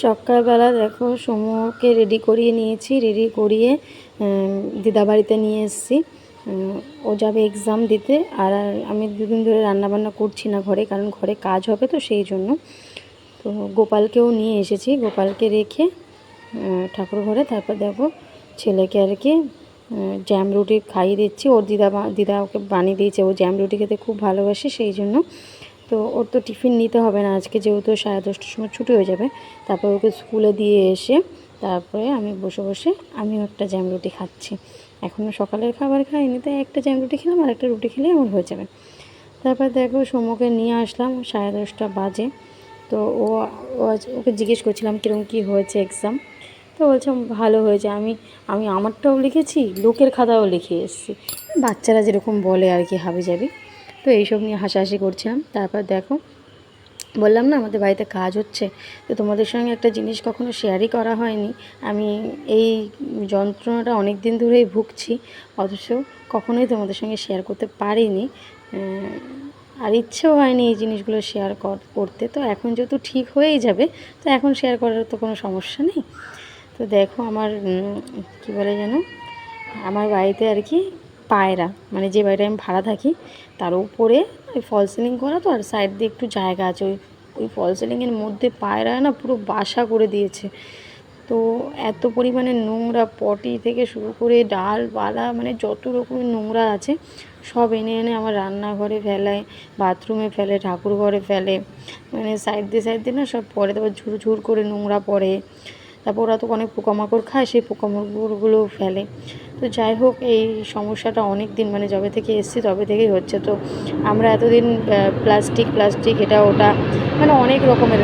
সকালবেলা দেখো সমুকে রেডি করিয়ে নিয়েছি রেডি করিয়ে দিদাবাড়িতে নিয়ে এসেছি। ও যাবে এক্সাম দিতে আর আমি দুদিন ধরে রান্নাবান্না করছি না ঘরে, কারণ ঘরে কাজ হবে তো সেই জন্য। তো গোপালকেও নিয়ে এসেছি, গোপালকে রেখে ঠাকুর ঘরে তারপর দেখো ছেলেকে আর কি জ্যাম রুটি খাইয়ে দিচ্ছি। ওর দিদা দিদা ওকে বানিয়ে দিয়েছে, ও জ্যাম রুটি খেতে খুব ভালোবাসে সেই জন্য। তো ওর তো টিফিন নিতে হবে না। আজকে যেহেতু সাড়ে দশটার সময় ছুটি হয়ে যাবে, তারপর ওকে স্কুলে দিয়ে এসে তারপরে আমি বসে বসে আমিও একটা জ্যাম রুটি খাচ্ছি। এখনও সকালের খাবার খাইনি, তাই একটা জ্যাম রুটি খেলাম আর একটা রুটি খেলে আমার হয়ে যাবে। তারপর দেখো সমুকে নিয়ে আসলাম সাড়ে দশটা বাজে। তো ও ওকে জিজ্ঞেস করছিলাম কীরকম কী হয়েছে এক্সাম তো বলছে ভালো হয়েছে, আমি আমি আমারটাও লিখেছি, লোকের খাতাও লিখে এসেছি। বাচ্চারা যেরকম বলে আর কি হাবি যাবি তো এইসব নিয়ে হাসাহাসি করছিলাম। তারপর দেখো, বললাম না আমাদের বাড়িতে কাজ হচ্ছে। তো তোমাদের সঙ্গে একটা জিনিস কখনো শেয়ারই করা হয়নি। আমি এই যন্ত্রণাটা অনেক দিন ধরেই ভুগছি, অথচ কখনোই তোমাদের সঙ্গে শেয়ার করতে পারিনি। আর ইচ্ছেও হয়নি এই জিনিসগুলো শেয়ার করতে। তো এখন যেহেতু ঠিক হয়েই যাবে, তো এখন শেয়ার করার তো কোনো সমস্যা নেই। তো দেখো আমার কি বলে যেন, আমার বাড়িতে আর কি পায়রা মানে যে বাড়িটা আমি ভাড়া থাকি, তার উপরে ওই ফল সিলিং করা তো, আর সাইড দিয়ে একটু জায়গা আছে। ওই ওই ফল সিলিংয়ের মধ্যে পায়রা না পুরো বাসা করে দিয়েছে। তো এত পরিমাণে নোংরা পটি থেকে শুরু করে ডাল বালা মানে যত রকমের নোংরা আছে, সব এনে এনে আমার রান্নাঘরে ফেলায় বাথরুমে ফেলে ঠাকুর ঘরে ফেলে মানে সাইড দিয়ে সাইড দিয়ে না সব পরে, তারপর ঝুর ঝুর করে নোংরা পড়ে। তারপর ওরা তো অনেক পোকামাকড় খায় সেই পোকামাকড়গুলো ফেলে। তো যাই হোক এই সমস্যাটা অনেক দিন মানে যবে থেকে এসছি তবে থেকেই হচ্ছে। তো আমরা এতদিন প্লাস্টিক প্লাস্টিক এটা ওটা মানে অনেক রকমের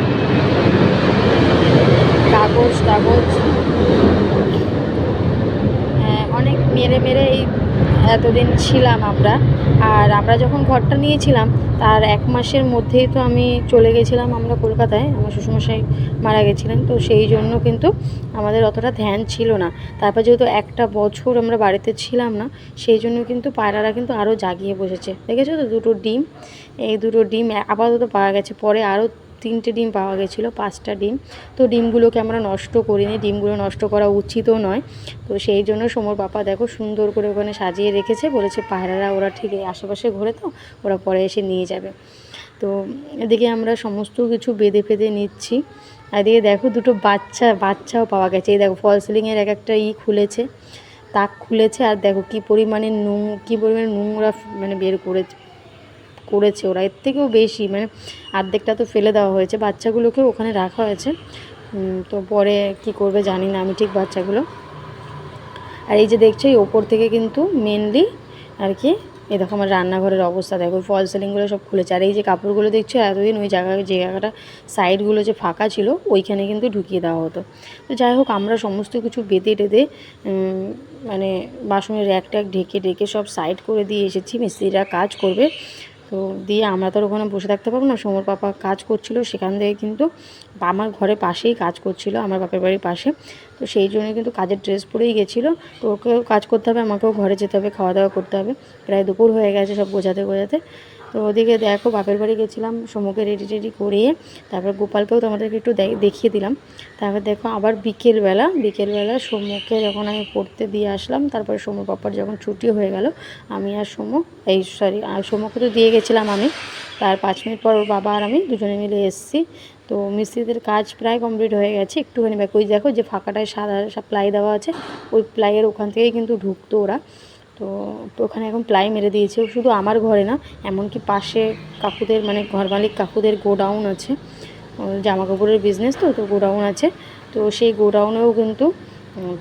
কাগজ টাগজ হ্যাঁ, অনেক মেরে মেরে এই এতদিন ছিলাম আমরা। আর আমরা যখন ঘরটা নিয়েছিলাম, তার এক মাসের মধ্যেই তো আমি চলে গেছিলাম আমরা কলকাতায়। আমার শ্বশুরমশাই মারা গেছিলেন, তো সেই জন্য কিন্তু আমাদের অতটা ধ্যান ছিল না। তারপর যেহেতু একটা বছর আমরা বাড়িতে ছিলাম না, সেই জন্য কিন্তু পায়রারা কিন্তু আরও জাগিয়ে বসেছে। দেখেছ তো দুটো ডিম? এই দুটো ডিম আপাতত পাওয়া গেছে। পরে আরও তিনটে ডিম পাওয়া গেছিল, পাঁচটা ডিম। তো ডিমগুলোকে আমরা নষ্ট করিনি, ডিমগুলো নষ্ট করা উচিতও নয়। তো সেই জন্য সমর পাপা দেখো সুন্দর করে ওখানে সাজিয়ে রেখেছে, বলেছে পায়রারা ওরা ঠিক আশেপাশে ঘোরে তো, ওরা পরে এসে নিয়ে যাবে। তো এদিকে আমরা সমস্ত কিছু বেঁধে ফেঁধে নিচ্ছি। এদিকে দেখো দুটো বাচ্চা, বাচ্চাও পাওয়া গেছে। এই দেখো ফল সিলিংয়ের এক একটা ই খুলেছে, তাক খুলেছে, আর দেখো কি পরিমাণে নুন, কী পরিমাণে নোংরা মানে বের করেছে। করেছে ওরা, এর থেকেও বেশি মানে আর্ধেকটা তো ফেলে দেওয়া হয়েছে, বাচ্চাগুলোকেও ওখানে রাখা হয়েছে। তো পরে কি করবে জানি না আমি ঠিক বাচ্চাগুলো। আর এই যে দেখছ, এই ওপর থেকে কিন্তু মেনলি আর কি এ দেখো আমার রান্নাঘরের অবস্থা, দেখো ফল সিলিংগুলো সব খুলেছে। আর এই যে কাপড়গুলো দেখছ, এতদিন ওই জায়গা, যে জায়গাটা সাইডগুলো যে ফাঁকা ছিল, ওইখানে কিন্তু ঢুকিয়ে দেওয়া হতো। তো যাই হোক, আমরা সমস্ত কিছু বেঁধে টেঁধে মানে বাসনের র্যাক ট্যাক ঢেকে ঢেকে সব সাইড করে দিয়ে এসেছি। মিস্ত্রিরা কাজ করবে। তো দিয়ে আমরা তো ওখানে বসে থাকতে পারব না। সোমর পাপা কাজ করছিল সেখান থেকে কিন্তু আমার ঘরের পাশেই কাজ করছিল, আমার বাপের বাড়ির পাশে। তো সেই জন্য কিন্তু কাজের ড্রেস পরেই গেছিল। তো ওকেও কাজ করতে হবে, আমাকেও ঘরে যেতে হবে, খাওয়া দাওয়া করতে হবে। প্রায় দুপুর হয়ে গেছে সব বোঝাতে বোঝাতে তো ওদিকে দেখো, বাপের বাড়ি গেছিলাম সমুখে রেডি টেডি করিয়ে তারপর গোপালকেও তোমাদেরকে একটু দেখিয়ে দিলাম। তারপর দেখো আবার বিকেলবেলা বিকেলবেলা সমুখে যখন আমি পড়তে দিয়ে আসলাম, তারপরে সমু পাপার যখন ছুটি হয়ে গেল, আমি আর সমু, এই সরি আর সমুখে তো দিয়ে গেছিলাম আমি। তার পাঁচ মিনিট পর ওর বাবা আর আমি দুজনে মিলে এসেছি। তো মিস্ত্রিদের কাজ প্রায় কমপ্লিট হয়ে গেছে, একটুখানি ব্যাক ওই দেখো যে ফাঁকাটায় সাদা প্লাই দেওয়া আছে, ওই প্লাইয়ের ওখান থেকেই কিন্তু ঢুকতো ওরা। তো ওখানে এখন প্লাই মেরে দিয়েছে। শুধু আমার ঘরে না, এমনকি পাশে কাকুদের মানে ঘর মালিক কাকুদের গোডাউন আছে। জামা কাপড়ের বিজনেস তো তো গোডাউন আছে। তো সেই গোডাউনেও কিন্তু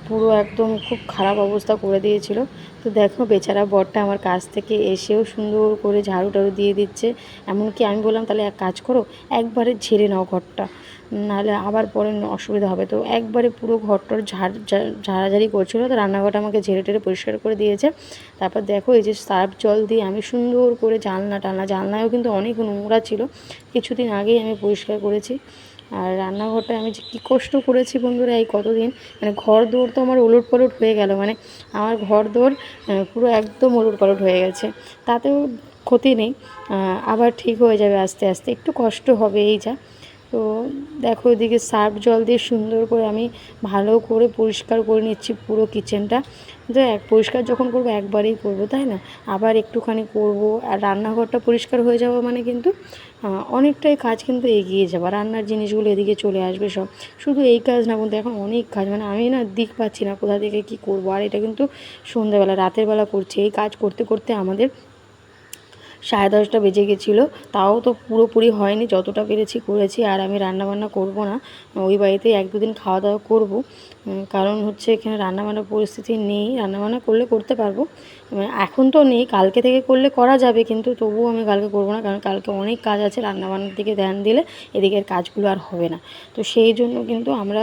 পুরো একদম খুব খারাপ অবস্থা করে দিয়েছিল। তো দেখো, বেচারা বরটা আমার কাছ থেকে এসেও সুন্দর করে ঝাড়ু টাড়ু দিয়ে দিচ্ছে। এমনকি আমি বললাম, তাহলে এক কাজ করো, একবারে ঝেড়ে নাও ঘরটা। নাহলে আবার পরে অসুবিধা হবে। তো একবারে পুরো ঘরটার ঝাড় ঝাড়াঝাড়ি করছিল, তো রান্নাঘরটা আমাকে ঝেড়ে টেড়ে পরিষ্কার করে দিয়েছে। তারপর দেখো এই যে সার্ফ জল দিয়ে আমি সুন্দর করে জানলা টালনা জানলায়ও কিন্তু অনেক নোংরা ছিল, কিছুদিন আগেই আমি পরিষ্কার করেছি। আর রান্নাঘরটা আমি যে কী কষ্ট করেছি বন্ধুরা এই কতদিন মানে ঘর দৌড় তো আমার ওলট পালট হয়ে গেল মানে আমার ঘর দৌড় পুরো একদম ওলট পালট হয়ে গেছে। তাতেও ক্ষতি নেই আবার ঠিক হয়ে যাবে আস্তে আস্তে, একটু কষ্ট হবে এই যা। তো দেখো ওইদিকে সার্ফ জল দিয়ে সুন্দর করে আমি ভালো করে পরিষ্কার করে নিচ্ছি পুরো কিচেনটা। তো এক পরিষ্কার যখন করব একবারেই করব, তাই না? আবার একটুখানি করব আর রান্নাঘরটা পরিষ্কার হয়ে যাওয়া মানে কিন্তু অনেকটাই কাজ কিন্তু এগিয়ে যাবে রান্নার জিনিসগুলো এদিকে চলে আসবে সব। শুধু এই কাজ না বলতে এখন অনেক কাজ। মানে আমি না দিক পাচ্ছি না কোথা থেকে কী করব। আর এটা কিন্তু সন্ধ্যাবেলা, রাতের বেলা করছি। এই কাজ করতে করতে আমাদের সাড়ে দশটা বেজে গেছিল। তাও তো পুরোপুরি হয়নি, যতটা পেরেছি করেছি। আর আমি রান্নাবান্না করব না, ওই বাড়িতে এক দুদিন খাওয়া দাওয়া করব কারণ হচ্ছে এখানে রান্নাবান্নার পরিস্থিতি নেই। রান্নাবান্না করলে করতে পারব। এখন তো নেই, কালকে থেকে করলে করা যাবে, কিন্তু তবুও আমি কালকে করব না, কারণ কালকে অনেক কাজ আছে, রান্নাবান্নার দিকে ধ্যান দিলে এদিকের কাজগুলো আর হবে না। তো সেই জন্য কিন্তু আমরা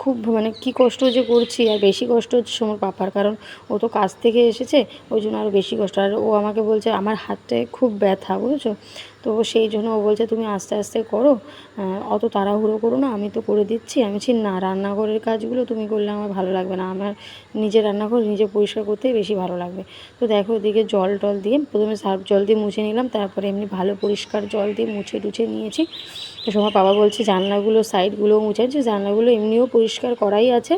খুব মানে কি কষ্ট যে করছি, আর বেশি কষ্ট হচ্ছে সোমর পাপার, কারণ ও তো কাজ থেকে এসেছে, ওই জন্য আরও বেশি কষ্ট। আর ও আমাকে বলছে, আমার হাতটায় খুব ব্যথা বুঝেছ? তো সেই জন্য ও বলছে, তুমি আস্তে আস্তে করো অত তাড়াহুড়ো করো না, আমি তো করে দিচ্ছি আমি বলছি, না, রান্নাঘরের কাজগুলো তুমি করলে আমার ভালো লাগবে না, আমার নিজের রান্নাঘর নিজে পরিষ্কার করতেই বেশি ভালো লাগবে। তো দেখো ওদিকে জল টল দিয়ে প্রথমে সার্ফ জল দিয়ে মুছে নিলাম, তারপরে এমনি ভালো পরিষ্কার জল দিয়ে মুছে টুছে নিয়েছি। তো সময় বাবা বলছে, জানলাগুলো সাইডগুলোও মুছে জানলাগুলো এমনিও পরিষ্কার করাই আছে।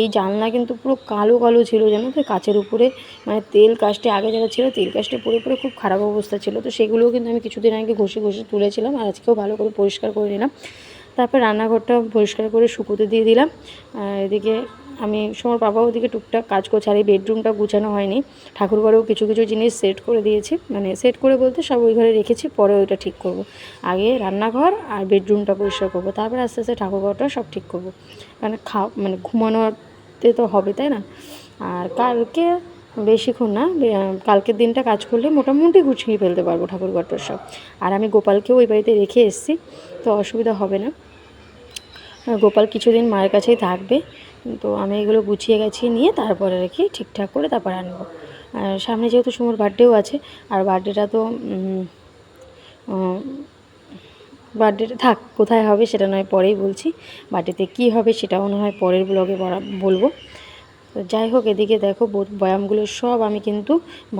এই জানলা কিন্তু পুরো কালো কালো ছিল, জানো তো, কাচের উপরে মানে তেল কাস্টে আগে যারা ছিল, তেল কাস্টে পরে পরে খুব খারাপ অবস্থা ছিল। তো সেগুলোও কিন্তু আমি কিছুদিন আগে ঘষে ঘষে তুলেছিলাম আর আজকেও ভালো করে পরিষ্কার করে নিলাম। তারপর রান্নাঘরটা পরিষ্কার করে শুকোতে দিয়ে দিলাম। এদিকে আমি সময় বাবা ওদিকে টুকটাক কাজ করছে আর এই বেডরুমটা গুছানো হয়নি। ঠাকুর ঘরেও কিছু কিছু জিনিস সেট করে দিয়েছি। মানে সেট করে বলতে সব ওই ঘরে রেখেছি, পরে ওইটা ঠিক করব। আগে রান্নাঘর আর বেডরুমটা পরিষ্কার করব, তারপর আস্তে আস্তে ঠাকুর ঘরটা সব ঠিক করব। মানে খা মানে ঘুমানোতে তো হবে, তাই না? আর কালকে বেশিক্ষণ না কালকের দিনটা কাজ করলে মোটামুটি গুছিয়ে ফেলতে পারব ঠাকুর ঘরটা সব। আর আমি গোপালকেও ওই বাড়িতে রেখে এসেছি, তো অসুবিধা হবে না। গোপাল কিছুদিন মায়ের কাছেই থাকবে। তো আমি এগুলো গুছিয়ে গাছিয়ে নিয়ে তারপরে কি ঠিকঠাক করে তারপরে আনব। আর সামনে যেহেতু সুমোর বার্থডেও আছে, আর বার্থডেটা তো বার্থডেটা থাক, কোথায় হবে সেটা নয়, পরেই বলছি। বার্থডেতে কী হবে সেটাও না হয় পরের ব্লগে বলব। তো যাই হোক, এদিকে দেখো বয়ামগুলো সব আমি কিন্তু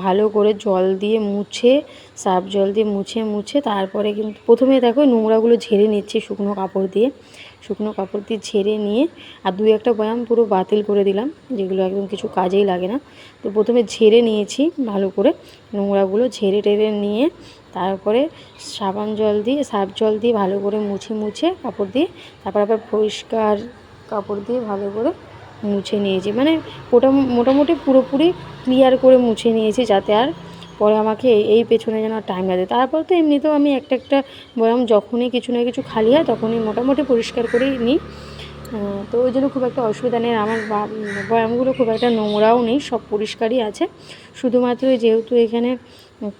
ভালো করে জল দিয়ে মুছে, সার্ফ জল দিয়ে মুছে মুছে, তারপরে কিন্তু প্রথমে দেখো নোংরাগুলো ঝেড়ে নিচ্ছি শুকনো কাপড় দিয়ে। শুকনো কাপড় দিয়ে ঝেড়ে নিয়ে আর দুই একটা বয়াম পুরো বাতিল করে দিলাম, যেগুলো একদম কিছু কাজেই লাগে না। তো প্রথমে ঝেড়ে নিয়েছি ভালো করে, নোংরাগুলো ঝেড়ে টেড়ে নিয়ে তারপরে সাবান জল দিয়ে, সার্ফ জল দিয়ে ভালো করে মুছে মুছে কাপড় দিয়ে, তারপর আবার পরিষ্কার কাপড় দিয়ে ভালো করে মুছে নিয়েছি। মানে ওটা মোটামুটি পুরোপুরি ক্লিয়ার করে মুছে নিয়েছি যাতে আর পরে আমাকে এই- পেছনে যেন টাইম লাগে তারপর তো এমনিতেও আমি একটা একটা বয়াম যখনই কিছু না কিছু খালি হয়, তখনই মোটামুটি পরিষ্কার করেই নিই তো ওই জন্য খুব একটা অসুবিধা নেই। আমার বয়ামগুলো খুব একটা নোংরাও নেই, সব পরিষ্কারই আছে। শুধুমাত্র যেহেতু এখানে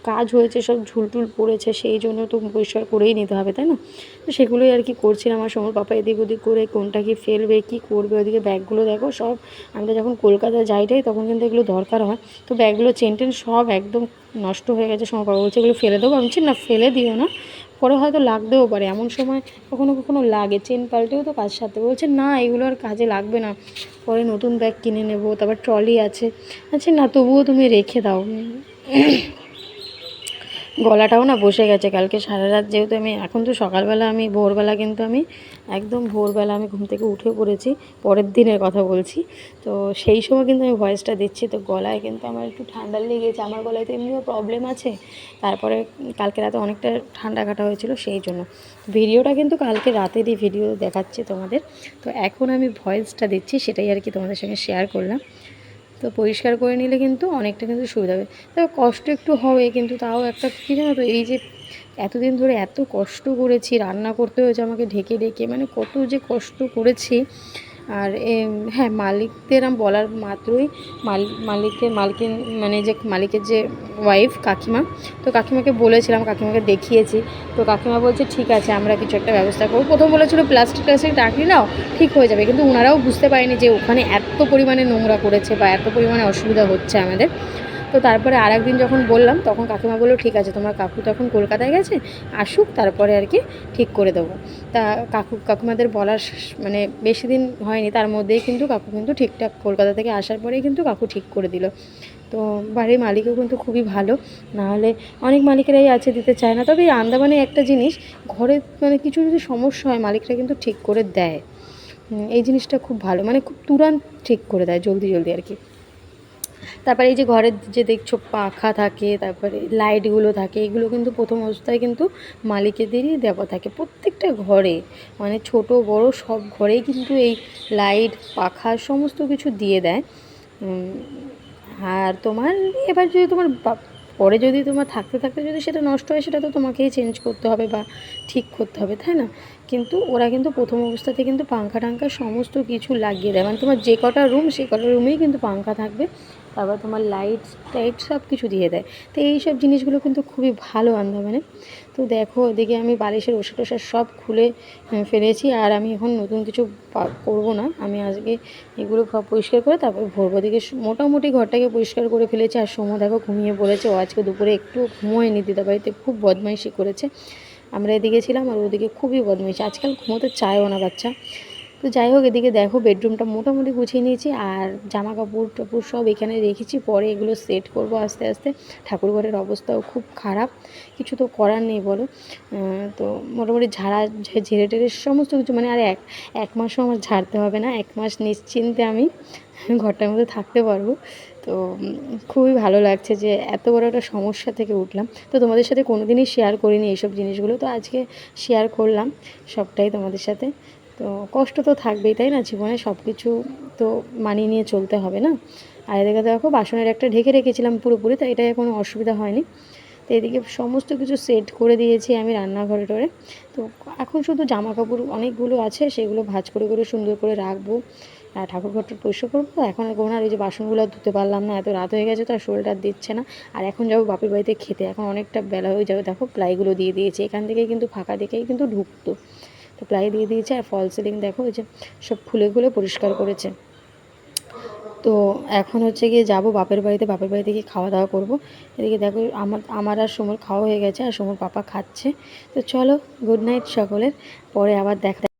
কাজ হয়েছে, সব ঝুলটুল পড়েছে, সেই জন্য তো পরিষ্কার করেই নিতে হবে, তাই না? তো সেগুলোই আর কি করছিলাম আমার সময় পাপা এদিক ওদিক করে কোনটা কি ফেলবে, কি করবে ওদিকে ব্যাগগুলো দেখো, সব আমরা যখন কলকাতা যাই টাই তখন কিন্তু এগুলো দরকার হয়। তো ব্যাগগুলো চেন টেন সব একদম নষ্ট হয়ে গেছে, সময় পাপা বলছে এগুলো ফেলে দেবো, আমি না, ফেলে দিও না, পরে হয়তো লাগতেও পারে, এমন সময় কখনো কখনো লাগে, চেন পাল্টেও তো কাজ সারতে বলছে, না, এগুলো আর কাজে লাগবে না, পরে নতুন ব্যাগ কিনে নেব, তারপর ট্রলি আছে। আচ্ছা না, তবুও তুমি রেখে দাও। গলাটাও না বসে গেছে। কালকে সারা রাত যেহেতু আমি, এখন তো সকালবেলা আমি, ভোরবেলা কিন্তু আমি একদম ভোরবেলা আমি ঘুম থেকে উঠে পড়েছি, পরের দিনের কথা বলছি। তো সেই সময় কিন্তু আমি ভয়েসটা দিচ্ছি, তো গলায় কিন্তু আমার একটু ঠান্ডা লেগেছে। আমার গলায় তো এমনিও প্রবলেম আছে। তারপরে কালকে রাতে অনেকটা ঠান্ডা কাটা হয়েছিল সেই জন্য। ভিডিওটা কিন্তু কালকে রাতেরই ভিডিও দেখাচ্ছি তোমাদের। তো এখন আমি ভয়েসটা দিচ্ছি, সেটাই আর কি তোমাদের সঙ্গে শেয়ার করলাম। তো পরিষ্কার করে নিলে কিন্তু অনেকটা কিন্তু সুবিধা হবে। তবে কষ্ট একটু হবে, কিন্তু তাও একটা কী জানো তো, এই যে এতদিন ধরে এত কষ্ট করেছি, রান্না করতে হয়েছে আমাকে ঢেকে ঢেকে মানে কত যে কষ্ট করেছি আর এ হ্যাঁ মালিকদের বলার মাত্রই মালিক মালিকের মালিকের মানে যে মালিকের যে ওয়াইফ কাকিমা, তো কাকিমাকে বলেছিলাম, কাকিমাকে দেখিয়েছি। তো কাকিমা বলছে, ঠিক আছে, আমরা কিছু একটা ব্যবস্থা করব। প্রথম বলেছিল, প্লাস্টিক টাস্টিক রাখলি নাও ঠিক হয়ে যাবে। কিন্তু ওনারাও বুঝতে পারেনি যে ওখানে এত পরিমাণে নোংরা করেছে বা এত পরিমাণে অসুবিধা হচ্ছে আমাদের। তো তারপরে আর একদিন যখন বললাম, তখন কাকিমা বলল, ঠিক আছে, তোমার কাকু তখন কলকাতায় গেছে, আসুক, তারপরে আর কি ঠিক করে দেবো। তা কাকু, কাকুমাদের বলার মানে বেশি দিন হয়নি, তার মধ্যেই কিন্তু কাকু কিন্তু ঠিকঠাক কলকাতা থেকে আসার পরেই কিন্তু কাকু ঠিক করে দিল। তো বাড়ির মালিকও কিন্তু খুবই ভালো নাহলে অনেক মালিকেরাই আছে, দিতে চায় না। তবে এই আন্দামানে একটা জিনিস, ঘরে মানে কিছু যদি সমস্যা হয়, মালিকরা কিন্তু ঠিক করে দেয়। এই জিনিসটা খুব ভালো মানে খুব তুরান্ত ঠিক করে দেয়, জলদি জলদি আর কি। তারপরে এই যে ঘরের যে দেখছ পাখা থাকে, তারপরে লাইটগুলো থাকে, এগুলো কিন্তু প্রথম অবস্থায় কিন্তু মালিকেদেরই দেওয়া থাকে প্রত্যেকটা ঘরে। মানে ছোট, বড় সব ঘরেই কিন্তু এই লাইট, পাখা সমস্ত কিছু দিয়ে দেয়। আর তোমার, এবার যদি তোমার পরে যদি তোমার থাকতে থাকতে যদি সেটা নষ্ট হয়, সেটা তো তোমাকেই চেঞ্জ করতে হবে বা ঠিক করতে হবে, তাই না? কিন্তু ওরা কিন্তু প্রথম অবস্থাতে কিন্তু পাঙ্খা টাঙ্খা সমস্ত কিছু লাগিয়ে দেয়। মানে তোমার যে কটা রুম সে কটা রুমেই কিন্তু পাঙ্খা থাকবে। তারপর তোমার লাইট টাইট সব কিছু দিয়ে দেয়। তো এই সব জিনিসগুলো কিন্তু খুবই ভালো আন্দামানে তো দেখো ওদিকে আমি বালিশের ওষুধ টোষাদ সব খুলে ফেলেছি। আর আমি এখন নতুন কিছু করব না। আমি আজকে এগুলো সব পরিষ্কার করে তারপর ভোরবো দিকে মোটামুটি ঘরটাকে পরিষ্কার করে ফেলেছি। আর সোমো দেখো ঘুমিয়ে পড়েছে। ও আজকে দুপুরে একটু ঘুমোয়নি। দিদা বাড়িতে খুব বদমাইশি করেছে। আমরা এদিকে ছিলাম আর ওদিকে খুবই বদমাইশি। আজকাল ঘুমোতে চায়ও না বাচ্চা। তো যাই হোক, এদিকে দেখো বেডরুমটা মোটামুটি গুছিয়ে নিয়েছি আর জামা কাপড় টাপড় সব এখানে রেখেছি। পরে এগুলো সেট করব আস্তে আস্তে। ঠাকুর ঘরের অবস্থাও খুব খারাপ। কিছু তো করার নেই বলো। তো মোটামুটি ঝাড়া ঝেড়ে টেড়ে সমস্ত কিছু মানে আর এক এক মাসও আমার ঝাড়তে হবে না। এক মাস নিশ্চিন্তে আমি ঘরটার মধ্যে থাকতে পারব। তো খুবই ভালো লাগছে যে এত বড় একটা সমস্যা থেকে উঠলাম। তো তোমাদের সাথে কোনো দিনই শেয়ার করিনি এইসব জিনিসগুলো। তো আজকে শেয়ার করলাম সবটাই তোমাদের সাথে। তো কষ্ট তো থাকবেই, তাই না? জীবনে সব কিছু তো মানিয়ে নিয়ে চলতে হবে না? আর এদিকে দেখো, বাসনের একটা ঢেকে রেখেছিলাম পুরোপুরি, তো এটায় কোনো অসুবিধা হয়নি। তো এদিকে সমস্ত কিছু সেট করে দিয়েছি আমি রান্নাঘরে টরে। তো এখন শুধু জামা কাপড় অনেকগুলো আছে, সেগুলো ভাঁজ করে করে সুন্দর করে রাখব। আর ঠাকুর ঘরটা পরিষ্কার করব। এখন আর কোনো আর ওই যে বাসনগুলো ধুতে পারলাম না, এত রাত হয়ে গেছে তো আর শরীরটা দিচ্ছে না। আর এখন যাব বাপের বাড়িতে খেতে। এখন অনেকটা বেলা হয়ে যাবে, দেখো, প্লাইগুলো দিয়ে দিয়েছে। এখান থেকেই কিন্তু, ফাঁকা দেখেই কিন্তু ঢুকতো। তো প্লাই দিয়ে দিয়েছে আর ফল সিলিং দেখো ওই যে সব খুলে পরিষ্কার করেছে। তো এখন হচ্ছে গিয়ে যাব বাপের বাড়িতে বাপের বাড়িতে গিয়ে খাওয়া দাওয়া করব। এদিকে দেখো আমার আমার আর সমর খাওয়া হয়ে গেছে আর সমর পাপা খাচ্ছে। তো চলো গুড নাইট সকলের। পরে আবার দেখা